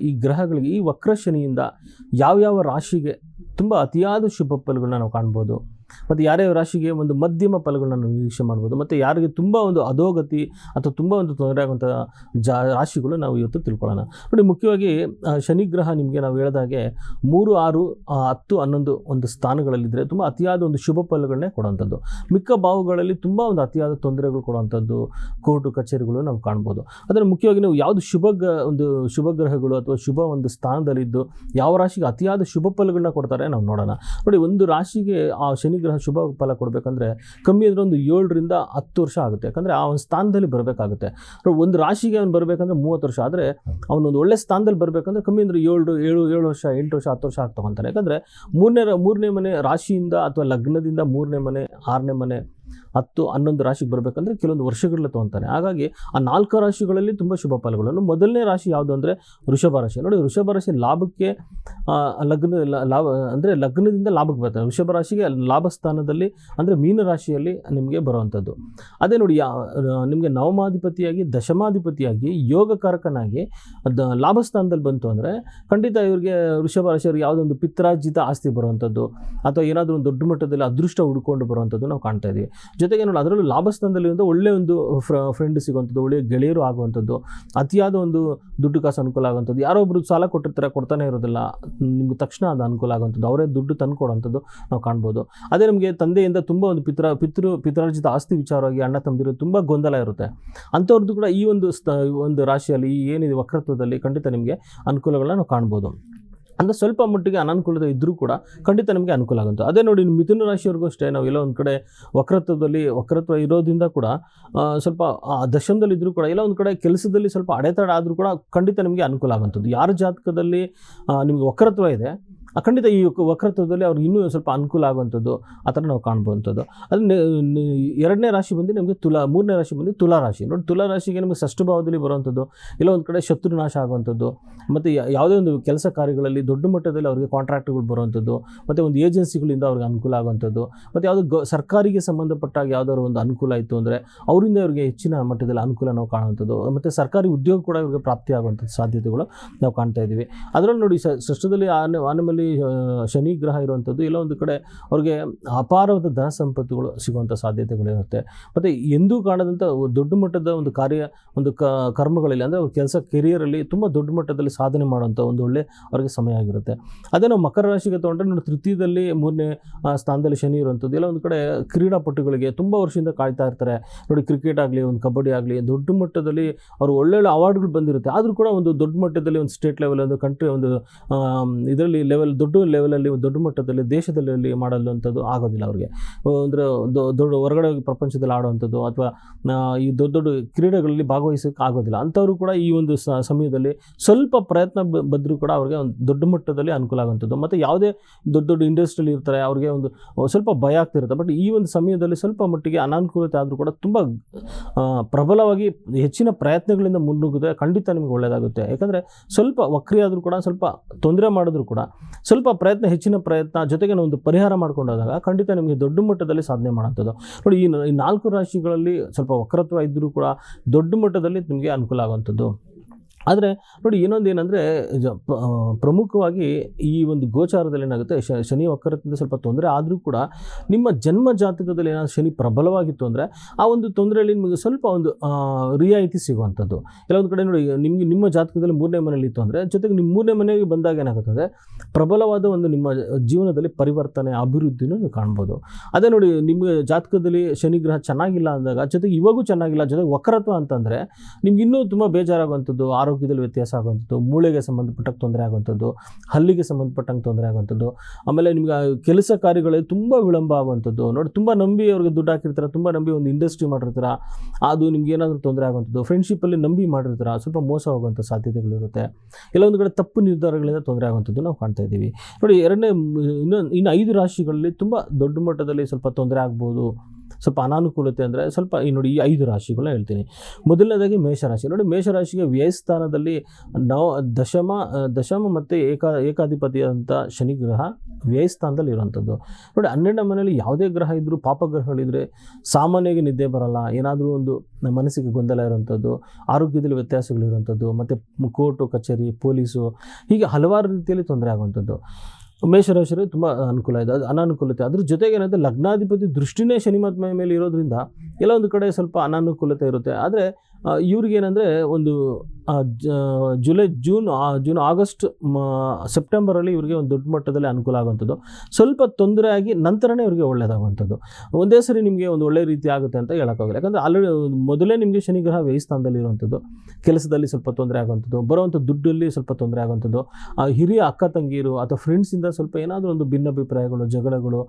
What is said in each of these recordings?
ಈ ಗ್ರಹಗಳಿಗೆ ಈ ವಕ್ರ ಶನಿಯಿಂದ ಯಾವ್ಯಾವ ರಾಶಿಗೆ ತುಂಬ ಅತಿಯಾದ ಶುಭ ಫಲಗಳನ್ನ ನಾವು ಕಾಣ್ಬೋದು. ಮತ್ತು ಯಾರ್ಯಾವ ರಾಶಿಗೆ ಒಂದು ಮಧ್ಯಮ ಫಲಗಳನ್ನು ನಿರೀಕ್ಷೆ ಮಾಡ್ಬೋದು, ಮತ್ತು ಯಾರಿಗೆ ತುಂಬ ಒಂದು ಅಧೋಗತಿ ಅಥವಾ ತುಂಬ ಒಂದು ತೊಂದರೆ ಆಗುವಂಥ ಜಾ, ರಾಶಿಗಳು ನಾವು ಇವತ್ತು ತಿಳ್ಕೊಳ್ಳೋಣ. ನೋಡಿ, ಮುಖ್ಯವಾಗಿ ಶನಿಗ್ರಹ ಶನಿ ಗ್ರಹ ನಿಮಗೆ ನಾವು ಹೇಳಿದಾಗೆ ಮೂರು, ಆರು ಹತ್ತು, ಹನ್ನೊಂದು ಒಂದು ಸ್ಥಾನಗಳಲ್ಲಿದ್ದರೆ ತುಂಬ ಅತಿಯಾದ ಒಂದು ಶುಭ ಫಲಗಳನ್ನೇ ಕೊಡುವಂಥದ್ದು. ಮಿಕ್ಕ ಭಾವಗಳಲ್ಲಿ ತುಂಬ ಒಂದು ಅತಿಯಾದ ತೊಂದರೆಗಳು ಕೊಡುವಂಥದ್ದು ಕೋರ್ಟು, ಕಚೇರಿಗಳು ನಾವು ಕಾಣ್ಬೋದು. ಅದರ ಮುಖ್ಯವಾಗಿ ನೀವು ಯಾವುದು ಶುಭ ಒಂದು ಶುಭ ಗ್ರಹಗಳು ಅಥವಾ ಶುಭ ಒಂದು ಸ್ಥಾನದಲ್ಲಿದ್ದು ಯಾವ ರಾಶಿಗೆ ಅತಿಯಾದ ಶುಭ ಫಲಗಳನ್ನ ಕೊಡ್ತಾರೆ ನಾವು ನೋಡೋಣ. ನೋಡಿ, ಒಂದು ರಾಶಿಗೆ ಆ ಶನಿ ಗ್ರಹ ಶುಭ ಫಲ ಕೊಡಬೇಕಂದ್ರೆ ಕಮ್ಮಿ ಅಂದರೆ ಒಂದು ಏಳರಿಂದ ಹತ್ತು ವರ್ಷ ಆಗುತ್ತೆ. ಯಾಕಂದರೆ ಆ ಒಂದು ಸ್ಥಾನದಲ್ಲಿ ಬರಬೇಕಾಗುತ್ತೆ. ಒಂದು ರಾಶಿಗೆ ಅವ್ನು ಬರಬೇಕಂದ್ರೆ ಮೂವತ್ತು ವರ್ಷ ಆದರೆ ಅವನೊಂದು ಒಳ್ಳೆ ಸ್ಥಾನದಲ್ಲಿ ಬರಬೇಕಂದ್ರೆ ಕಮ್ಮಿ ಅಂದರೆ ಏಳು ಏಳು ಏಳು ವರ್ಷ, ಎಂಟು ವರ್ಷ, ಹತ್ತು ವರ್ಷ ಆಗ್ತಾ ಯಾಕಂದರೆ ಮೂರನೇ ಮೂರನೇ ಮನೆ ರಾಶಿಯಿಂದ ಅಥವಾ ಲಗ್ನದಿಂದ ಮೂರನೇ ಮನೆ, ಆರನೇ ಮನೆ ಹತ್ತು, ಹನ್ನೊಂದು ರಾಶಿಗೆ ಬರಬೇಕಂದ್ರೆ ಕೆಲವೊಂದು ವರ್ಷಗಳನ್ನ ತೊಗೊತಾನೆ. ಹಾಗಾಗಿ ಆ ನಾಲ್ಕು ರಾಶಿಗಳಲ್ಲಿ ತುಂಬ ಶುಭ ಫಲಗಳನ್ನು. ಮೊದಲನೇ ರಾಶಿ ಯಾವುದು ಅಂದರೆ ವೃಷಭ ರಾಶಿ. ನೋಡಿ ವೃಷಭ ರಾಶಿ ಲಾಭಕ್ಕೆ ಲಗ್ನ, ಲಾಭ, ಅಂದರೆ ಲಗ್ನದಿಂದ ಲಾಭಕ್ಕೆ ಬರ್ತಾರೆ ವೃಷಭ ರಾಶಿಗೆ ಲಾಭ ಸ್ಥಾನದಲ್ಲಿ ಅಂದರೆ ಮೀನ ರಾಶಿಯಲ್ಲಿ ನಿಮಗೆ ಬರುವಂಥದ್ದು ಅದೇ ನೋಡಿ ಯಾ ನಿಮಗೆ ನವಮಾಧಿಪತಿಯಾಗಿ, ದಶಮಾಧಿಪತಿಯಾಗಿ, ಯೋಗಕಾರಕನಾಗಿ ಲಾಭ ಸ್ಥಾನದಲ್ಲಿ ಬಂತು ಅಂದರೆ ಖಂಡಿತ ಇವರಿಗೆ ವೃಷಭ ರಾಶಿಯವ್ರಿಗೆ ಯಾವುದೊಂದು ಪಿತ್ರಾರ್ಜಿತ ಆಸ್ತಿ ಬರುವಂಥದ್ದು ಅಥವಾ ಏನಾದರೂ ಒಂದು ದೊಡ್ಡ ಮಟ್ಟದಲ್ಲಿ ಅದೃಷ್ಟ ಹುಡ್ಕೊಂಡು ಬರುವಂಥದ್ದು ನಾವು ಕಾಣ್ತಾ ಇದ್ದೀವಿ ಜೊತೆಗೆ ನೋಡಿ, ಅದರಲ್ಲೂ ಲಾಭಸ್ಥಾನದಲ್ಲಿ ಒಂದು ಒಳ್ಳೆಯ ಒಂದು ಫ್ರೆಂಡ್ ಸಿಗುವಂಥದ್ದು ಒಳ್ಳೆಯ ಗೆಳೆಯರು ಆಗುವಂಥದ್ದು, ಅತಿಯಾದ ಒಂದು ದುಡ್ಡು ಕಾಸು ಅನುಕೂಲ ಆಗುವಂಥದ್ದು. ಯಾರೋ ಒಬ್ರು ಸಾಲ ಕೊಟ್ಟಿರ್ತಾರೆ, ಕೊಡ್ತಾನೆ ಇರೋದಿಲ್ಲ. ನಿಮ್ಗೆ ತಕ್ಷಣ ಅದು ಅನುಕೂಲ ಆಗುವಂಥದ್ದು. ಅವರೇ ದುಡ್ಡು ತಂದು ಕೊಡುವಂಥದ್ದು ನಾವು ಕಾಣ್ಬೋದು. ಅದೇ ನಮಗೆ ತಂದೆಯಿಂದ ತುಂಬ ಒಂದು ಪಿತ್ರ, ಪಿತೃ, ಪಿತ್ರಾರ್ಜಿತ ಆಸ್ತಿ ವಿಚಾರವಾಗಿ ಅಣ್ಣ ತಮ್ಮದಿರೋ ತುಂಬ ಗೊಂದಲ ಇರುತ್ತೆ. ಅಂಥವ್ರದ್ದು ಕೂಡ ಈ ಒಂದು ಒಂದು ರಾಶಿಯಲ್ಲಿ ಈ ಏನಿದೆ ವಕ್ರತ್ವದಲ್ಲಿ ಖಂಡಿತ ನಿಮಗೆ ಅನುಕೂಲಗಳನ್ನ ನಾವು ಕಾಣ್ಬೋದು. ಅಂದರೆ ಸ್ವಲ್ಪ ಮಟ್ಟಿಗೆ ಅನಾನುಕೂಲತೆ ಇದ್ದರೂ ಕೂಡ ಖಂಡಿತ ನಮಗೆ ಅನುಕೂಲ ಆಗುತ್ತೆ. ಅದೇ ನೋಡಿ ಮಿಥುನ ರಾಶಿಯವ್ರಿಗೂ ಅಷ್ಟೇ, ನಾವು ಎಲ್ಲೋ ಒಂದು ಕಡೆ ವಕ್ರತ್ವದಲ್ಲಿ, ವಕ್ರತ್ವ ಇರೋದ್ರಿಂದ ಕೂಡ ಸ್ವಲ್ಪ ದಶಮದಲ್ಲಿ ಇದ್ದರೂ ಕೂಡ, ಎಲ್ಲ ಒಂದು ಕಡೆ ಕೆಲಸದಲ್ಲಿ ಸ್ವಲ್ಪ ಅಡೆತಡೆ ಆದರೂ ಕೂಡ ಖಂಡಿತ ನಿಮಗೆ ಅನುಕೂಲ ಆಗುವಂಥದ್ದು. ಯಾರ ಜಾತಕದಲ್ಲಿ ನಿಮಗೆ ವಕ್ರತ್ವ ಇದೆ ಖಂಡಿತ ಈ ವಕ್- ವಕ್ರತ್ವದಲ್ಲಿ ಅವ್ರಿಗೆ ಇನ್ನೂ ಸ್ವಲ್ಪ ಅನುಕೂಲ ಆಗುವಂಥದ್ದು ಆ ಥರ ನಾವು ಕಾಣ್ಬೋವಂಥದ್ದು. ಅದು ಎರಡನೇ ರಾಶಿ ಬಂದು ನಮಗೆ ತುಲಾ, ಮೂರನೇ ರಾಶಿ ಬಂದು ತುಲಾ ರಾಶಿ. ನೋಡಿ, ತುಲಾ ರಾಶಿಗೆ ನಮಗೆ ಷಷ್ಠ ಭಾವದಲ್ಲಿ ಬರುವಂಥದ್ದು, ಇಲ್ಲ ಒಂದು ಕಡೆ ಶತ್ರುನಾಶ ಆಗುವಂಥದ್ದು, ಮತ್ತು ಯಾವುದೇ ಒಂದು ಕೆಲಸ ಕಾರ್ಯಗಳಲ್ಲಿ ದೊಡ್ಡ ಮಟ್ಟದಲ್ಲಿ ಅವರಿಗೆ ಕಾಂಟ್ರಾಕ್ಟ್ಗಳು ಬರುವಂಥದ್ದು, ಮತ್ತು ಒಂದು ಏಜೆನ್ಸಿಗಳಿಂದ ಅವ್ರಿಗೆ ಅನುಕೂಲ ಆಗುವಂಥದ್ದು, ಮತ್ತು ಯಾವುದು ಗ ಸರ್ಕಾರಿಗೆ ಸಂಬಂಧಪಟ್ಟಾಗ ಯಾವುದಾದ್ರು ಒಂದು ಅನುಕೂಲ ಇತ್ತು ಅಂದರೆ ಅವರಿಂದ ಅವರಿಗೆ ಹೆಚ್ಚಿನ ಮಟ್ಟದಲ್ಲಿ ಅನುಕೂಲ ನಾವು ಕಾಣುವಂಥದ್ದು, ಮತ್ತು ಸರ್ಕಾರಿ ಉದ್ಯೋಗ ಕೂಡ ಇವ್ರಿಗೆ ಪ್ರಾಪ್ತಿ ಆಗುವಂಥದ್ದು ಸಾಧ್ಯತೆಗಳು ನಾವು ಕಾಣ್ತಾ ಇದ್ದೀವಿ. ಅದರಲ್ಲಿ ನೋಡಿ ಸ ಷಷ್ಠದಲ್ಲಿ ಆನೆ ಆನೆಮಲ್ಲಿ ಶನಿ ಗ್ರಹ ಇರುವಂಥದ್ದು ಎಲ್ಲ ಒಂದು ಕಡೆ ಅವ್ರಿಗೆ ಅಪಾರವಾದ ಧನ ಸಂಪತ್ತುಗಳು ಸಿಗುವಂಥ ಸಾಧ್ಯತೆಗಳಿರುತ್ತೆ. ಮತ್ತು ಎಂದೂ ಕಾಣದಂಥ ದೊಡ್ಡ ಮಟ್ಟದ ಒಂದು ಕಾರ್ಯ, ಒಂದು ಕ, ಕರ್ಮಗಳಲ್ಲಿ ಅಂದರೆ ಅವ್ರ ಕೆಲಸ ಕೆರಿಯರಲ್ಲಿ ತುಂಬ ದೊಡ್ಡ ಮಟ್ಟದಲ್ಲಿ ಸಾಧನೆ ಮಾಡುವಂಥ ಒಂದು ಒಳ್ಳೆ ಅವ್ರಿಗೆ ಸಮಯ ಆಗಿರುತ್ತೆ. ಅದೇ ನಾವು ಮಕರ ರಾಶಿಗೆ ತೊಗೊಂಡ್ರೆ ನೋಡಿ ತೃತೀಯದಲ್ಲಿ ಮೂರನೇ ಸ್ಥಾನದಲ್ಲಿ ಶನಿ ಇರುವಂಥದ್ದು ಎಲ್ಲ ಒಂದು ಕಡೆ ಕ್ರೀಡಾಪಟುಗಳಿಗೆ ತುಂಬ ವರ್ಷದಿಂದ ಕಾಯ್ತಾ ಇರ್ತಾರೆ. ನೋಡಿ ಕ್ರಿಕೆಟ್ ಆಗಲಿ, ಒಂದು ಕಬಡ್ಡಿ ಆಗಲಿ, ದೊಡ್ಡ ಮಟ್ಟದಲ್ಲಿ ಅವರು ಒಳ್ಳೊಳ್ಳೆ ಅವಾರ್ಡ್ಗಳು ಬಂದಿರುತ್ತೆ. ಆದರೂ ಕೂಡ ಒಂದು ದೊಡ್ಡ ಮಟ್ಟದಲ್ಲಿ ಒಂದು ಸ್ಟೇಟ್ ಲೆವೆಲ್ ಒಂದು ಕಂಟ್ರಿ ಒಂದು ಇದರಲ್ಲಿ ಲೆವೆಲ್ ದೊಡ್ಡ ಲೆವೆಲಲ್ಲಿ ದೊಡ್ಡ ಮಟ್ಟದಲ್ಲಿ, ದೇಶದಲ್ಲಿ ಮಾಡಲುವಂಥದ್ದು ಆಗೋದಿಲ್ಲ ಅವ್ರಿಗೆ. ಅಂದರೆ ದೊಡ್ಡ ಹೊರಗಡೆ ಪ್ರಪಂಚದಲ್ಲಿ ಆಡುವಂಥದ್ದು ಅಥವಾ ಈ ದೊಡ್ಡ ದೊಡ್ಡ ಕ್ರೀಡೆಗಳಲ್ಲಿ ಭಾಗವಹಿಸೋಕ್ಕೆ ಆಗೋದಿಲ್ಲ. ಅಂಥವರು ಕೂಡ ಈ ಒಂದು ಸಮಯದಲ್ಲಿ ಸ್ವಲ್ಪ ಪ್ರಯತ್ನ ಬಂದರೂ ಕೂಡ ಅವ್ರಿಗೆ ಒಂದು ದೊಡ್ಡ ಮಟ್ಟದಲ್ಲಿ ಅನುಕೂಲ ಆಗುವಂಥದ್ದು. ಮತ್ತು ಯಾವುದೇ ದೊಡ್ಡ ದೊಡ್ಡ ಇಂಡಸ್ಟ್ರಿಯಲ್ಲಿ ಇರ್ತಾರೆ, ಅವ್ರಿಗೆ ಒಂದು ಸ್ವಲ್ಪ ಭಯ ಆಗ್ತಿರುತ್ತೆ. ಬಟ್ ಈ ಒಂದು ಸಮಯದಲ್ಲಿ ಸ್ವಲ್ಪ ಮಟ್ಟಿಗೆ ಅನಾನುಕೂಲತೆ ಆದರೂ ಕೂಡ ತುಂಬ ಪ್ರಬಲವಾಗಿ ಹೆಚ್ಚಿನ ಪ್ರಯತ್ನಗಳಿಂದ ಮುನ್ನುಗ್ಗಿದ್ರೆ ಖಂಡಿತ ನಿಮಗೆ ಒಳ್ಳೆಯದಾಗುತ್ತೆ ಯಾಕಂದರೆ ಸ್ವಲ್ಪ ವಕ್ರಿ ಆದರೂ ಕೂಡ, ಸ್ವಲ್ಪ ತೊಂದರೆ ಮಾಡಿದ್ರು ಕೂಡ ಸ್ವಲ್ಪ ಪ್ರಯತ್ನ, ಹೆಚ್ಚಿನ ಪ್ರಯತ್ನ, ಜೊತೆಗೆ ನಾವು ಒಂದು ಪರಿಹಾರ ಮಾಡ್ಕೊಂಡೋದಾಗ ಖಂಡಿತ ನಿಮಗೆ ದೊಡ್ಡ ಮಟ್ಟದಲ್ಲಿ ಸಾಧನೆ ಮಾಡೋಂಥದ್ದು ನೋಡಿ, ಈ ನಾಲ್ಕು ರಾಶಿಗಳಲ್ಲಿ ಸ್ವಲ್ಪ ವಕ್ರತ್ವ ಇದ್ದರೂ ಕೂಡ ದೊಡ್ಡ ಮಟ್ಟದಲ್ಲಿ ನಿಮಗೆ ಅನುಕೂಲ ಆಗುವಂಥದ್ದು. ಆದರೆ ನೋಡಿ ಇನ್ನೊಂದು ಏನಂದರೆ ಪ್ರಮುಖವಾಗಿ ಈ ಒಂದು ಗೋಚಾರದಲ್ಲಿ ಏನಾಗುತ್ತೆ, ಶನಿ ವಕ್ರದಿಂದ ಸ್ವಲ್ಪ ತೊಂದರೆ ಆದರೂ ಕೂಡ ನಿಮ್ಮ ಜನ್ಮ ಜಾತಕದಲ್ಲಿ ಏನಾದ್ರು ಶನಿ ಪ್ರಬಲವಾಗಿತ್ತು ಅಂದರೆ ಆ ಒಂದು ತೊಂದರೆಯಲ್ಲಿ ನಿಮಗೆ ಸ್ವಲ್ಪ ಒಂದು ರಿಯಾಯಿತಿ ಸಿಗುವಂಥದ್ದು. ಕೆಲವೊಂದು ಕಡೆ ನೋಡಿ, ನಿಮಗೆ ನಿಮ್ಮ ಜಾತಕದಲ್ಲಿ ಮೂರನೇ ಮನೆಯಲ್ಲಿ ಇತ್ತು ಅಂದರೆ, ಜೊತೆಗೆ ನಿಮ್ಮ ಮೂರನೇ ಮನೆಗೆ ಬಂದಾಗ ಏನಾಗುತ್ತೆ ಪ್ರಬಲವಾದ ಒಂದು ನಿಮ್ಮ ಜೀವನದಲ್ಲಿ ಪರಿವರ್ತನೆ, ಅಭಿವೃದ್ಧಿನೂ ನೀವು ಕಾಣ್ಬೋದು. ಅದೇ ನೋಡಿ ನಿಮ್ಮ ಜಾತಕದಲ್ಲಿ ಶನಿ ಗ್ರಹ ಚೆನ್ನಾಗಿಲ್ಲ ಅಂದಾಗ, ಜೊತೆಗೆ ಇವಾಗೂ ಚೆನ್ನಾಗಿಲ್ಲ, ಜೊತೆಗೆ ವಕ್ರತ್ವ ಅಂತಂದರೆ, ನಿಮ್ಗೆ ಇನ್ನೂ ತುಂಬ ಬೇಜಾರಾಗುವಂಥದ್ದು ಆರೋಗ್ಯದಲ್ಲಿ ವ್ಯತ್ಯಾಸ ಆಗುವಂಥದ್ದು, ಮೂಳೆಗೆ ಸಂಬಂಧಪಟ್ಟಂಗೆ ತೊಂದರೆ ಆಗುವಂಥದ್ದು, ಹಲ್ಲಿಗೆ ಸಂಬಂಧಪಟ್ಟಂಗೆ ತೊಂದರೆ ಆಗುವಂಥದ್ದು, ಆಮೇಲೆ ನಿಮ್ಗೆ ಕೆಲಸ ಕಾರ್ಯಗಳಲ್ಲಿ ತುಂಬ ವಿಳಂಬ ಆಗುವಂಥದ್ದು. ನೋಡಿ, ತುಂಬ ನಂಬಿ ಅವ್ರಿಗೆ ದುಡ್ಡು ಹಾಕಿರ್ತಾರೆ, ತುಂಬ ನಂಬಿ ಒಂದು ಇಂಡಸ್ಟ್ರಿ ಮಾಡಿರ್ತೀರ, ಅದು ನಿಮ್ಗೆ ಏನಾದರೂ ತೊಂದರೆ ಆಗುವಂಥದ್ದು ಫ್ರೆಂಡ್ಶಿಪ್ಪಲ್ಲಿ ನಂಬಿ ಮಾಡಿರ್ತೀರ, ಸ್ವಲ್ಪ ಮೋಸ ಹೋಗುವಂಥ ಸಾಧ್ಯತೆಗಳಿರುತ್ತೆ ಕೆಲವೊಂದು ಕಡೆ ತಪ್ಪು ನಿರ್ಧಾರಗಳಿಂದ ತೊಂದರೆ ಆಗುವಂಥದ್ದು ನಾವು ಕಾಣ್ತಾ ಇದ್ದೀವಿ. ನೋಡಿ, ಎರಡನೇ ಇನ್ನೊಂದು ಇನ್ನು ಐದು ರಾಶಿಗಳಲ್ಲಿ ತುಂಬ ದೊಡ್ಡ ಮಟ್ಟದಲ್ಲಿ ಸ್ವಲ್ಪ ತೊಂದರೆ ಆಗ್ಬೋದು. ಸ್ವಲ್ಪ ಅನಾನುಕೂಲತೆ ಅಂದರೆ ಸ್ವಲ್ಪ, ಈ ನೋಡಿ ಈ ಐದು ರಾಶಿಗಳನ್ನ ಹೇಳ್ತೀನಿ. ಮೊದಲನೇದಾಗಿ ಮೇಷರಾಶಿ. ನೋಡಿ ಮೇಷರಾಶಿಗೆ ವ್ಯಯಸ್ಥಾನದಲ್ಲಿ ನವ ದಶಮ ದಶಮ ಮತ್ತು ಏಕಾ ಏಕಾಧಿಪತಿಯಾದಂಥ ಶನಿಗ್ರಹ ಶನಿ ಗ್ರಹ ವ್ಯಯಸ್ಥಾನದಲ್ಲಿ ಇರುವಂಥದ್ದು. ನೋಡಿ ಹನ್ನೆರಡನೇ ಮನೆಯಲ್ಲಿ ಯಾವುದೇ ಗ್ರಹ ಇದ್ದರೂ ಪಾಪಗ್ರಹಗಳಿದ್ದರೆ ಸಾಮಾನ್ಯವಾಗಿ ನಿದ್ದೆ ಬರಲ್ಲ, ಏನಾದರೂ ಒಂದು ಮನಸ್ಸಿಗೆ ಗೊಂದಲ ಇರುವಂಥದ್ದು, ಆರೋಗ್ಯದಲ್ಲಿ ವ್ಯತ್ಯಾಸಗಳಿರುವಂಥದ್ದು, ಮತ್ತು ಕೋರ್ಟು, ಕಚೇರಿ, ಪೊಲೀಸು ಹೀಗೆ ಹಲವಾರು ರೀತಿಯಲ್ಲಿ ತೊಂದರೆ ಆಗುವಂಥದ್ದು. ಮೇಷರಾಶಿಗೆ ತುಂಬ ಅನುಕೂಲ ಇದೆ. ಅದು ಅನಾನುಕೂಲತೆ. ಅದ್ರ ಜೊತೆಗೆ ಏನಂದರೆ ಲಗ್ನಾಧಿಪತಿ ದೃಷ್ಟಿನೇ ಶನಿ ಮಹಾತ್ಮೆಯ ಮೇಲೆ ಇರೋದ್ರಿಂದ ಕೆಲವೊಂದು ಕಡೆ ಸ್ವಲ್ಪ ಅನಾನುಕೂಲತೆ ಇರುತ್ತೆ. ಆದರೆ ಇವ್ರಿಗೇನೆಂದರೆ ಒಂದು ಜುಲೈ, ಜೂನ್ ಜೂನ್, ಆಗಸ್ಟ್ ಸೆಪ್ಟೆಂಬರಲ್ಲಿ ಇವರಿಗೆ ಒಂದು ದೊಡ್ಡ ಮಟ್ಟದಲ್ಲಿ ಅನುಕೂಲ ಆಗುವಂಥದ್ದು. ಸ್ವಲ್ಪ ತೊಂದರೆ ಆಗಿ ನಂತರನೇ ಇವರಿಗೆ ಒಳ್ಳೆಯದಾಗುವಂಥದ್ದು ಒಂದೇ ಸರಿ ನಿಮಗೆ ಒಂದು ಒಳ್ಳೆಯ ರೀತಿ ಆಗುತ್ತೆ ಅಂತ ಹೇಳೋಕ್ಕಾಗಲ್ಲ. ಯಾಕಂದರೆ ಆಲ್ರೆಡಿ ಮೊದಲೇ ನಿಮಗೆ ಶನಿಗ್ರಹ ವ್ಯಯಸ್ಥಾನದಲ್ಲಿ ಇರುವಂಥದ್ದು. ಕೆಲಸದಲ್ಲಿ ಸ್ವಲ್ಪ ತೊಂದರೆ ಆಗುವಂಥದ್ದು, ಬರುವಂಥ ದುಡ್ಡಲ್ಲಿ ಸ್ವಲ್ಪ ತೊಂದರೆ ಆಗುವಂಥದ್ದು. ಹಿರಿಯ ಅಕ್ಕ ತಂಗಿಯರು ಅಥವಾ ಫ್ರೆಂಡ್ಸಿಂದ ಸ್ವಲ್ಪ ಏನಾದರೂ ಒಂದು ಭಿನ್ನಾಭಿಪ್ರಾಯಗಳು, ಜಗಳಗಳು,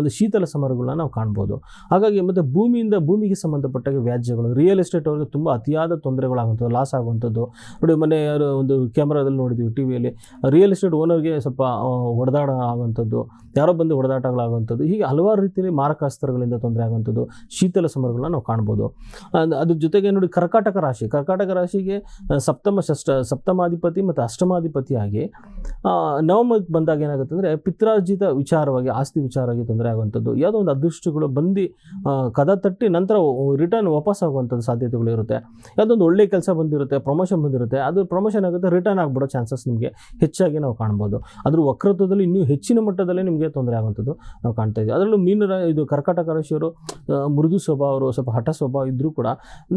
ಒಂದು ಶೀತಲ ಸಮರಗಳನ್ನ ನಾವು ಕಾಣ್ಬೋದು. ಹಾಗಾಗಿ ಮತ್ತು ಭೂಮಿಯಿಂದ ಭೂಮಿಗೆ ಸಂಬಂಧಪಟ್ಟಾಗ ವ್ಯಾಜ್ಯಗಳು ರಿಯಲ್ ಎಸ್ಟೇಟ್ ಅವರಿಗೆ ತುಂಬ ಅತಿಯಾದ ತೊಂದರೆಗಳಾಗುವಂಥದ್ದು ಲಾಸ್ ಆಗುವಂಥದ್ದು. ನೋಡಿ, ಮೊನ್ನೆ ಯಾರು ಒಂದು ಕ್ಯಾಮ್ರಾದಲ್ಲಿ ನೋಡಿದ್ವಿ ಟಿ ವಿಯಲ್ಲಿ ರಿಯಲ್ ಎಸ್ಟೇಟ್ ಓನರ್ಗೆ ಸ್ವಲ್ಪ ಹೊಡೆದಾಟ ಆಗುವಂಥದ್ದು, ಯಾರೋ ಬಂದು ಹೊಡೆದಾಟಗಳಾಗುವಂಥದ್ದು, ಹೀಗೆ ಹಲವಾರು ರೀತಿಯಲ್ಲಿ ಮಾರಕಾಸ್ತ್ರಗಳಿಂದ ತೊಂದರೆ ಆಗುವಂಥದ್ದು, ಶೀತಲ ಸಮರಗಳನ್ನ ನಾವು ಕಾಣ್ಬೋದು. ಅದ್- ಅದ್ರ ಜೊತೆಗೆ ನೋಡಿ, ಕರ್ಕಾಟಕ ರಾಶಿ, ಕರ್ಕಾಟಕ ರಾಶಿಗೆ ಸಪ್ತಮ ಷಷ್ಠ, ಸಪ್ತಮಾಧಿಪತಿ ಮತ್ತು ಅಷ್ಟಮಾಧಿಪತಿಯಾಗಿ ನವಮಕ್ಕೆ ಬಂದಾಗ ಏನಾಗುತ್ತೆ ಅಂದರೆ ಪಿತ್ರಾರ್ಜಿತ ವಿಚಾರವಾಗಿ, ಆಸ್ತಿ ವಿಚಾರವಾಗಿ ತೊಂದರೆ ಆಗುವಂಥದ್ದು, ಯಾವುದೋ ಒಂದು ಅದೃಷ್ಟಗಳು ಬಂದು ಕದ ತಟ್ಟಿ ನಂತರ ರಿಟರ್ನ್ ವಾಪಸ್ ಆಗುವಂಥದ್ದು ಸಾಧ್ಯತೆಗಳು ಇರುತ್ತೆ. ಯಾವುದೋ ಒಂದು ಒಳ್ಳೆ ಕೆಲಸ ಬಂದಿರುತ್ತೆ ಪ್ರಮೋಷನ್ ಬಂದಿರುತ್ತೆ, ಅದು ಪ್ರಮೋಷನ್ ಆಗುತ್ತೆ ರಿಟರ್ನ್ ಆಗಿಬಿಡೋ ಚಾನ್ಸಸ್ ನಿಮಗೆ ಹೆಚ್ಚಾಗಿ ನಾವು ಕಾಣ್ಬೋದು. ಅದ್ರ ವಕ್ರತ್ವದಲ್ಲಿ ಇನ್ನೂ ಹೆಚ್ಚಿನ ಮಟ್ಟದಲ್ಲಿ ನಿಮಗೆ ತೊಂದರೆ ಆಗುವಂಥದ್ದು ನಾವು ಕಾಣ್ತಾ ಇದ್ದೀವಿ. ಅದರಲ್ಲೂ ಮೀನು ಇದು ಕರ್ಕಾಟಕ ರಾಶಿಯವರು ಮೃದು ಸ್ವಭಾವ ಅವರು, ಸ್ವಲ್ಪ ಹಠ ಸ್ವಭಾವ ಇದ್ದರೂ ಕೂಡ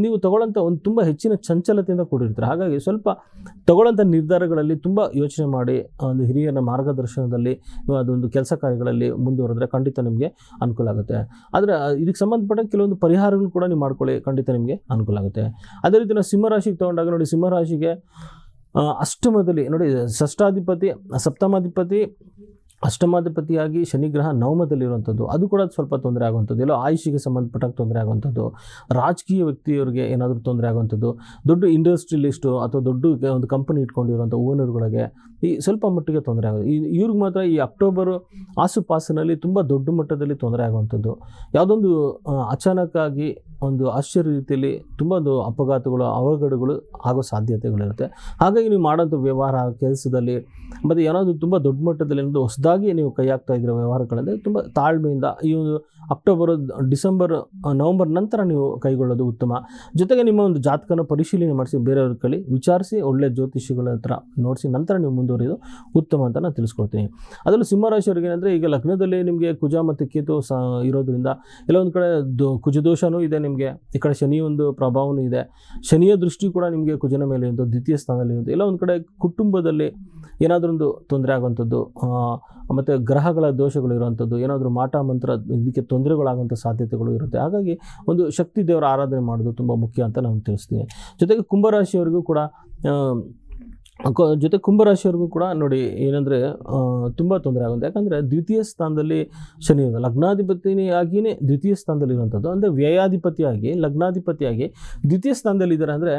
ನೀವು ತಗೊಳ್ಳೋಂಥ ಒಂದು ತುಂಬ ಹೆಚ್ಚಿನ ಚಂಚಲತೆಯಿಂದ ಕೂಡಿರ್ತಾರೆ. ಹಾಗಾಗಿ ಸ್ವಲ್ಪ ತಗೊಳ್ಳೋಂಥ ನಿರ್ಧಾರಗಳಲ್ಲಿ ತುಂಬ ಯೋಚನೆ ಮಾಡಿ ಒಂದು ಹಿರಿಯರ ಮಾರ್ಗದರ್ಶನದಲ್ಲಿ, ಅದೊಂದು ಕೆಲಸ ಕಾರ್ಯಗಳಲ್ಲಿ ಮುಂದುವರೆದ್ರೆ ಖಂಡಿತ ನಿಮಗೆ ಅನುಕೂಲ ಆಗುತ್ತೆ. ಆದರೆ ಇದಕ್ಕೆ ಸಂಬಂಧಪಟ್ಟ ಕೆಲವೊಂದು ಪರಿಹಾರಗಳು ಕೂಡ ನೀವು ಮಾಡ್ಕೊಳ್ಳಿ, ಖಂಡಿತ ನಿಮಗೆ ಅನುಕೂಲ ಆಗುತ್ತೆ. ಅದೇ ರೀತಿ ನಾವು ಸಿಂಹರಾಶಿಗೆ ತೊಗೊಂಡಾಗ ನೋಡಿ ಸಿಂಹರಾಶಿಗೆ ಅಷ್ಟಮದಲ್ಲಿ ನೋಡಿ ಷಷ್ಟಾಧಿಪತಿ ಸಪ್ತಮಾಧಿಪತಿ, ಅಷ್ಟಮಾಧಿಪತಿಯಾಗಿ ಶನಿಗ್ರಹ ನವಮದಲ್ಲಿರುವಂಥದ್ದು. ಅದು ಕೂಡ ಸ್ವಲ್ಪ ತೊಂದರೆ ಆಗುವಂಥದ್ದು. ಎಲ್ಲೋ ಆಯುಷಿಗೆ ಸಂಬಂಧಪಟ್ಟಾಗ ತೊಂದರೆ ಆಗುವಂಥದ್ದು. ರಾಜಕೀಯ ವ್ಯಕ್ತಿಯವರಿಗೆ ಏನಾದರೂ ತೊಂದರೆ ಆಗುವಂಥದ್ದು. ದೊಡ್ಡ ಇಂಡಸ್ಟ್ರಿಯಲಿಸ್ಟು ಅಥವಾ ದೊಡ್ಡ ಒಂದು ಕಂಪನಿ ಇಟ್ಕೊಂಡಿರುವಂಥ ಓನರ್ಗಳಿಗೆ ಈ ಸ್ವಲ್ಪ ಮಟ್ಟಿಗೆ ತೊಂದರೆ ಆಗೋದು. ಈ ಇವ್ರಿಗೆ ಮಾತ್ರ ಈ ಅಕ್ಟೋಬರು ಆಸುಪಾಸಿನಲ್ಲಿ ತುಂಬ ದೊಡ್ಡ ಮಟ್ಟದಲ್ಲಿ ತೊಂದರೆ ಆಗುವಂಥದ್ದು. ಯಾವುದೊಂದು ಅಚಾನಕ್ಕಾಗಿ ಒಂದು ಆಶ್ಚರ್ಯ ರೀತಿಯಲ್ಲಿ ತುಂಬ ಒಂದು ಅಪಘಾತಗಳು, ಅವಘಡಗಳು ಆಗೋ ಸಾಧ್ಯತೆಗಳಿರುತ್ತೆ. ಹಾಗಾಗಿ ನೀವು ಮಾಡೋಂಥ ವ್ಯವಹಾರ ಕೆಲಸದಲ್ಲಿ, ಮತ್ತು ಏನಾದರೂ ತುಂಬ ದೊಡ್ಡ ಮಟ್ಟದಲ್ಲಿ ಏನಾದರೂ ಹೊಸದಾಗಿ ನೀವು ಕೈ ಹಾಕ್ತಾ ಇದ್ದೀರ ವ್ಯವಹಾರಗಳಂದರೆ ತುಂಬ ತಾಳ್ಮೆಯಿಂದ ಈ ಒಂದು ಅಕ್ಟೋಬರ್, ಡಿಸೆಂಬರ್ ನವಂಬರ್ ನಂತರ ನೀವು ಕೈಗೊಳ್ಳೋದು ಉತ್ತಮ. ಜೊತೆಗೆ ನಿಮ್ಮ ಒಂದು ಜಾತಕನ ಪರಿಶೀಲನೆ ಮಾಡಿಸಿ, ಬೇರೆಯವ್ರ ಕಳಿ ವಿಚಾರಿಸಿ ಒಳ್ಳೆಯ ಜ್ಯೋತಿಷಿಗಳ ಹತ್ರ ನೋಡಿಸಿ, ನಂತರ ನೀವು ಮುಂದುವರಿಯೋದು ಉತ್ತಮ ಅಂತ ನಾನು ತಿಳಿಸ್ಕೊಡ್ತೀನಿ. ಅದರಲ್ಲೂ ಸಿಂಹರಾಶಿಯವ್ರಿಗೆ ಏನಂದರೆ, ಈಗ ಲಗ್ನದಲ್ಲಿ ನಿಮಗೆ ಕುಜ ಮತ್ತು ಕೇತು ಸ, ಇರೋದ್ರಿಂದ ಎಲ್ಲ ಒಂದು ಕಡೆ ದೋ, ಕುಜದೋಷನೂ ಇದೆ ನಿಮಗೆ. ಈ ಕಡೆ ಶನಿ ಒಂದು ಪ್ರಭಾವನೂ ಇದೆ. ಶನಿಯ ದೃಷ್ಟಿ ಕೂಡ ನಿಮಗೆ ಕುಜನ ಮೇಲೆ ಒಂದು ದ್ವಿತೀಯ ಸ್ಥಾನದಲ್ಲಿ ಒಂದು ಎಲ್ಲ ಒಂದು ಕಡೆ ಕುಟುಂಬದಲ್ಲಿ ಏನಾದರೂ ಒಂದು ತೊಂದರೆ ಆಗುವಂಥದ್ದು ಮತ್ತು ಗ್ರಹಗಳ ದೋಷಗಳು ಇರುವಂಥದ್ದು, ಏನಾದರೂ ಮಾಟ ಮಂತ್ರ ಇದಕ್ಕೆ ತೊಂದರೆಗಳಾಗುವಂಥ ಸಾಧ್ಯತೆಗಳು ಇರುತ್ತೆ. ಹಾಗಾಗಿ ಒಂದು ಶಕ್ತಿ ದೇವರ ಆರಾಧನೆ ಮಾಡೋದು ತುಂಬ ಮುಖ್ಯ ಅಂತ ನಾನು ತಿಳಿಸ್ತೀನಿ. ಜೊತೆಗೆ ಕುಂಭರಾಶಿಯವರಿಗೂ ಕೂಡ ಜೊತೆ ಕುಂಭರಾಶಿಯವ್ರಿಗೂ ಕೂಡ ನೋಡಿ ಏನಂದರೆ ತುಂಬ ತೊಂದರೆ ಆಗುತ್ತೆ. ಯಾಕಂದರೆ ದ್ವಿತೀಯ ಸ್ಥಾನದಲ್ಲಿ ಶನಿ ಲಗ್ನಾಧಿಪತಿಯಾಗಿಯೇ ದ್ವಿತೀಯ ಸ್ಥಾನದಲ್ಲಿ ಇರುವಂಥದ್ದು ಅಂದರೆ ವ್ಯಯಾಧಿಪತಿಯಾಗಿ, ಲಗ್ನಾಧಿಪತಿಯಾಗಿ ದ್ವಿತೀಯ ಸ್ಥಾನದಲ್ಲಿ ಇದ್ದಾರೆ ಅಂದರೆ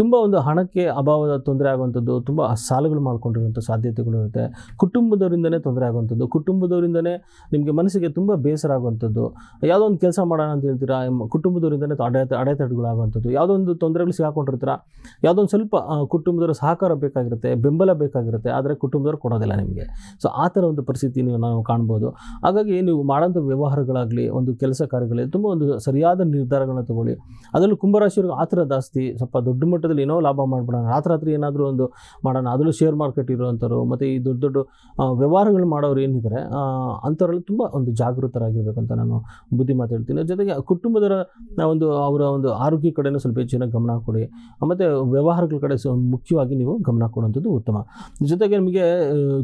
ತುಂಬ ಒಂದು ಹಣಕ್ಕೆ ಅಭಾವದ ತೊಂದರೆ ಆಗುವಂಥದ್ದು, ತುಂಬ ಸಾಲಗಳು ಮಾಡ್ಕೊಂಡಿರುವಂಥ ಸಾಧ್ಯತೆಗಳು ಇರುತ್ತೆ. ಕುಟುಂಬದವರಿಂದನೇ ತೊಂದರೆ ಆಗುವಂಥದ್ದು, ಕುಟುಂಬದವರಿಂದನೇ ನಿಮಗೆ ಮನಸ್ಸಿಗೆ ತುಂಬ ಬೇಸರ ಆಗುವಂಥದ್ದು. ಯಾವುದೋ ಒಂದು ಕೆಲಸ ಮಾಡೋಣ ಅಂತ ಹೇಳ್ತೀರಾ? ಕುಟುಂಬದವರಿಂದನೇ ಅಡೆ ಅಡೆತಡೆಗಳಾಗುವಂಥದ್ದು ಯಾವುದೋ ಒಂದು ತೊಂದರೆಗಳು ಸಿಗಾಕೊಂಡಿರ್ತೀರ ಯಾವುದೋ ಒಂದು ಸ್ವಲ್ಪ ಕುಟುಂಬದವರ ಸಹಕಾರ ಬೇಕಾಗಿರುತ್ತೆ, ಬೆಂಬಲ ಬೇಕಾಗಿರುತ್ತೆ, ಆದರೆ ಕುಟುಂಬದವರು ಕೊಡೋದಿಲ್ಲ ನಿಮಗೆ. ಸೊ ಆ ಥರ ಒಂದು ಪರಿಸ್ಥಿತಿ ನೀವು, ನಾವು ಕಾಣ್ಬೋದು. ಹಾಗಾಗಿ ನೀವು ಮಾಡೋಂಥ ವ್ಯವಹಾರಗಳಾಗಲಿ, ಒಂದು ಕೆಲಸ ಕಾರ್ಯಗಳಲ್ಲಿ ತುಂಬ ಒಂದು ಸರಿಯಾದ ನಿರ್ಧಾರಗಳನ್ನ ತಗೊಳ್ಳಿ. ಅದರಲ್ಲೂ ಕುಂಭರಾಶಿಯವ್ರಿಗೆ ಆ ಥರ ಜಾಸ್ತಿ ಸ್ವಲ್ಪ ದೊಡ್ಡ ಮಟ್ಟದಲ್ಲಿ ಏನೋ ಲಾಭ ಮಾಡ್ಬಿಡೋಣ. ರಾತ್ರಿ ರಾತ್ರಿ ಏನಾದರೂ ಒಂದು ಮಾಡೋಣ. ಅದರಲ್ಲೂ ಶೇರ್ ಮಾರ್ಕೆಟ್ ಇರುವಂಥವ್ರು, ಮತ್ತು ಈ ದೊಡ್ಡ ದೊಡ್ಡ ವ್ಯವಹಾರಗಳು ಮಾಡೋರು ಏನಿದ್ದಾರೆ ಅಂಥವ್ರಲ್ಲಿ ತುಂಬ ಒಂದು ಜಾಗೃತರಾಗಿರ್ಬೇಕು ಅಂತ ನಾನು ಬುದ್ಧಿ ಮಾತು ಹೇಳ್ತೀನಿ. ಜೊತೆಗೆ ಕುಟುಂಬದರ ಒಂದು ಅವರ ಒಂದು ಆರೋಗ್ಯ ಕಡೆನೂ ಸ್ವಲ್ಪ ಹೆಚ್ಚಿನ ಗಮನ ಕೊಡಿ. ಮತ್ತು ವ್ಯವಹಾರಗಳ ಕಡೆ ಮುಖ್ಯವಾಗಿ ನೀವು ಗಮನ ಕೊಡುವಂಥದ್ದು ಉತ್ತಮ. ಜೊತೆಗೆ ನಿಮಗೆ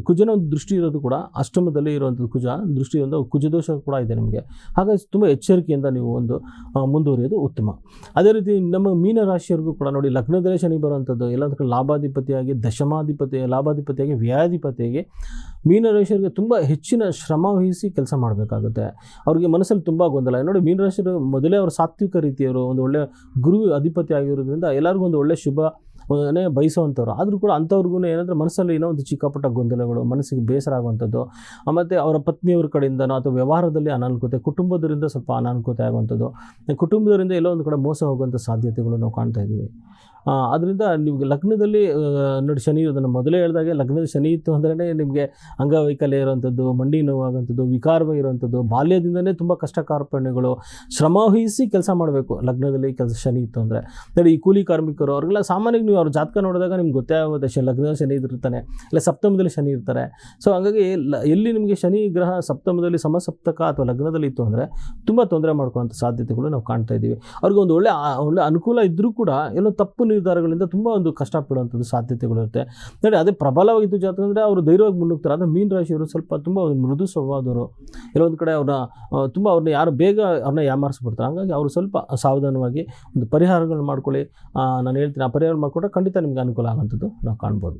ಕುಜನ ಒಂದು ದೃಷ್ಟಿ ಇರೋದು ಕೂಡ ಅಷ್ಟಮದಲ್ಲಿ ಇರುವಂಥದ್ದು ಕುಜ. ದೃಷ್ಟಿ ಒಂದು ಕುಜದೋಷ ಕೂಡ ಇದೆ ನಿಮಗೆ. ಹಾಗಾಗಿ ತುಂಬ ಎಚ್ಚರಿಕೆಯಿಂದ ನೀವು ಒಂದು ಮುಂದುವರಿಯೋದು ಉತ್ತಮ. ಅದೇ ರೀತಿ ನಮ್ಮ ಮೀನ ರಾಶಿಯವರಿಗೂ ಕೂಡ ನೋಡಿ ಲಗ್ನದಲ್ಲೇ ಶನಿ ಬರುವಂಥದ್ದು, ಎಲ್ಲ ಕಡೆ ಲಾಭಾಧಿಪತಿಯಾಗಿ, ದಶಮಾಧಿಪತಿ, ಲಾಭಾಧಿಪತಿಯಾಗಿ, ವ್ಯಾಧಿಪತಿಯಾಗಿ ಮೀನರಾಶಿಯವರಿಗೆ ತುಂಬ ಹೆಚ್ಚಿನ ಶ್ರಮ ವಹಿಸಿ ಕೆಲಸ ಮಾಡಬೇಕಾಗುತ್ತೆ. ಅವರಿಗೆ ಮನಸ್ಸಲ್ಲಿ ತುಂಬ ಗೊಂದಲ. ನೋಡಿ, ಮೀನರಾಶಿಯವರು ಮೊದಲೇ ಅವರು ಸಾತ್ವಿಕ ರೀತಿಯವರು, ಒಂದು ಒಳ್ಳೆಯ ಗುರು ಅಧಿಪತಿ ಆಗಿರೋದ್ರಿಂದ ಎಲ್ಲರಿಗೂ ಒಂದು ಒಳ್ಳೆಯ ಶುಭ ಬಯಸುವಂಥವ್ರು. ಆದರೂ ಕೂಡ ಅಂಥವ್ರಿಗೂ ಏನಂದರೆ ಮನಸ್ಸಲ್ಲಿ ಏನೋ ಒಂದು ಚಿಕ್ಕಪುಟ್ಟ ಗೊಂದಲಗಳು, ಮನಸ್ಸಿಗೆ ಬೇಸರ ಆಗುವಂಥದ್ದು. ಮತ್ತು ಅವರ ಪತ್ನಿಯವ್ರ ಕಡೆಯಿಂದನೋ ಅಥವಾ ವ್ಯವಹಾರದಲ್ಲಿ ಅನಾನುಕೂಲತೆ ಕುಟುಂಬದರಿಂದ ಸ್ವಲ್ಪ ಅನಾನುಕೂಲತೆ ಆಗುವಂಥದ್ದು. ಕುಟುಂಬದವರಿಂದ ಎಲ್ಲೋ ಒಂದು ಕಡೆ ಮೋಸ ಹೋಗುವಂಥ ಸಾಧ್ಯತೆಗಳು ನಾವು ಕಾಣ್ತಾ ಇದ್ದೀವಿ. ಅದರಿಂದ ನಿಮಗೆ ಲಗ್ನದಲ್ಲಿ ನೋಡಿ ಶನಿ ಇರೋದನ್ನು ಮೊದಲೇ ಹೇಳಿದಾಗೆ ಲಗ್ನದ ಶನಿ ಇತ್ತು ಅಂದ್ರೆ ನಿಮಗೆ ಅಂಗವೈಕಲ್ಯ ಇರುವಂಥದ್ದು ಮಂಡಿ ನೋವಾಗುವಂಥದ್ದು ವಿಕಾರವಾಗಿರುವಂಥದ್ದು ಬಾಲ್ಯದಿಂದನೇ ತುಂಬ ಕಷ್ಟ ಕಾರ್ಪಣ್ಯಗಳು ಶ್ರಮ ವಹಿಸಿ ಕೆಲಸ ಮಾಡಬೇಕು ಲಗ್ನದಲ್ಲಿ ಕೆಲಸ ಶನಿ ಇತ್ತು ಅಂದರೆ. ನೋಡಿ ಈ ಕೂಲಿ ಕಾರ್ಮಿಕರು ಅವ್ರಿಗೆಲ್ಲ ಸಾಮಾನ್ಯವಾಗಿ ನೀವು ಅವ್ರ ಜಾತಕ ನೋಡಿದಾಗ ನಿಮ್ಗೆ ಗೊತ್ತೇ ಆಗುತ್ತೆ ಶನಿ, ಲಗ್ನದಲ್ಲಿ ಶನಿ ಇದ್ದಿರ್ತಾನೆ, ಇಲ್ಲ ಸಪ್ತಮದಲ್ಲಿ ಶನಿ ಇರ್ತಾರೆ. ಸೊ ಹಾಗಾಗಿ ಎಲ್ಲಿ ನಿಮಗೆ ಶನಿ ಗ್ರಹ ಸಪ್ತಮದಲ್ಲಿ ಸಮಸಪ್ತಕ ಅಥವಾ ಲಗ್ನದಲ್ಲಿ ಇತ್ತು ಅಂದರೆ ತುಂಬ ತೊಂದರೆ ಮಾಡ್ಕೊಳ್ಳೋಂಥ ಸಾಧ್ಯತೆಗಳು ನಾವು ಕಾಣ್ತಾ ಇದ್ದೀವಿ. ಅವ್ರಿಗೆ ಒಂದು ಒಳ್ಳೆ ಒಳ್ಳೆ ಅನುಕೂಲ ಇದ್ದರೂ ಕೂಡ ಏನೋ ತಪ್ಪು ನಿರ್ಧಾರಗಳಿಂದ ತುಂಬ ಒಂದು ಕಷ್ಟಪಡುವಂಥದ್ದು ಸಾಧ್ಯತೆಗಳು ಇರುತ್ತೆ ನೋಡಿ, ಅದೇ ಪ್ರಬಲವಾಗಿದ್ದು ಜಾತಕ ಅಂದರೆ ಅವರು ಧೈರ್ಯವಾಗಿ ಮುನ್ನುಗ್ತಾರೆ ಅಂದರೆ ಮೀನ ರಾಶಿಯವರು ಸ್ವಲ್ಪ ತುಂಬ ಒಂದು ಮೃದು ಸ್ವಭಾವದವರು. ಕೆಲವೊಂದು ಕಡೆ ಅವ್ರನ್ನ ತುಂಬ ಅವ್ರನ್ನ ಯಾರು ಬೇಗ ಅವ್ರನ್ನ ಯಾಮಾರಿಸ್ಬಿಡ್ತಾರೆ. ಹಾಗಾಗಿ ಅವರು ಸ್ವಲ್ಪ ಸಾವಧಾನವಾಗಿ ಒಂದು ಪರಿಹಾರಗಳನ್ನ ಮಾಡ್ಕೊಳ್ಳಿ. ನಾನು ಹೇಳ್ತೀನಿ, ಆ ಪರಿಹಾರ ಮಾಡಿಕೊಂಡ್ರೆ ಖಂಡಿತ ನಿಮಗೆ ಅನುಕೂಲ ಆಗೋಂಥದ್ದು ನಾವು ಕಾಣ್ಬೋದು.